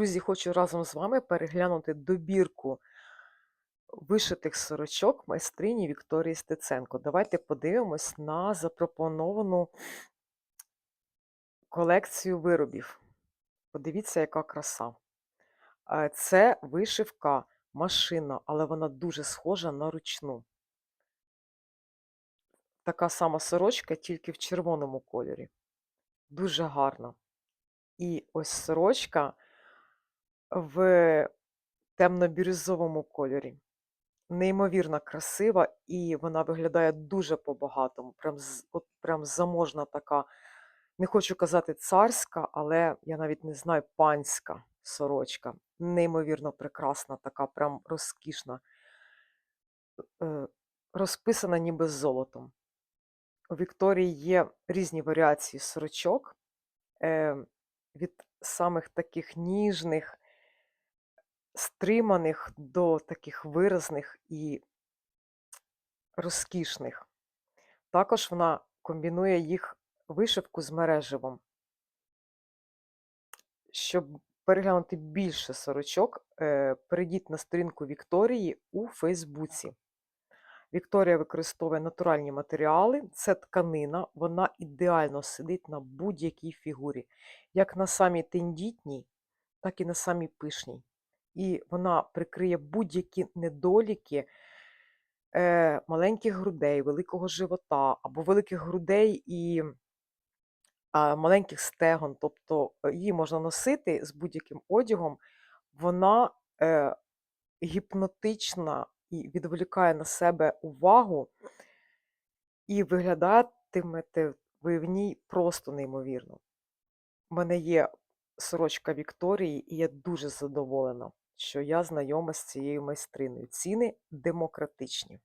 Друзі, хочу разом з вами переглянути добірку вишитих сорочок майстрині Вікторії Стеценко. Давайте подивимось на запропоновану колекцію виробів. Подивіться, яка краса. Е, Це вишивка машина, але вона дуже схожа на ручну. Така сама сорочка, тільки в червоному кольорі. Дуже гарна. І ось сорочка в темно-бірюзовому кольорі. Неймовірно красива, і вона виглядає дуже по-багатому. Прям, от, прям заможна така. Не хочу казати царська, але я навіть не знаю, панська сорочка. Неймовірно прекрасна, така, прям розкішна. Е, Розписана ніби з золотом. У Вікторії є різні варіації сорочок. Е, від самих таких ніжних, стриманих до таких виразних і розкішних. Також вона комбінує їх вишивку з мереживом. Щоб переглянути більше сорочок, е, перейдіть на сторінку Вікторії у Фейсбуці. Вікторія використовує натуральні матеріали, це тканина, вона ідеально сидить на будь-якій фігурі, як на самій тендітній, так і на самій пишній. І вона прикриє будь-які недоліки е, маленьких грудей, великого живота або великих грудей і а, маленьких стегон. Тобто е, її можна носити з будь-яким одягом. Вона е, гіпнотична і відволікає на себе увагу, і виглядатимете ви в ній просто неймовірно. У мене є сорочка Вікторії, і я дуже задоволена, що я знайома з цією майстриною. Ціни демократичні.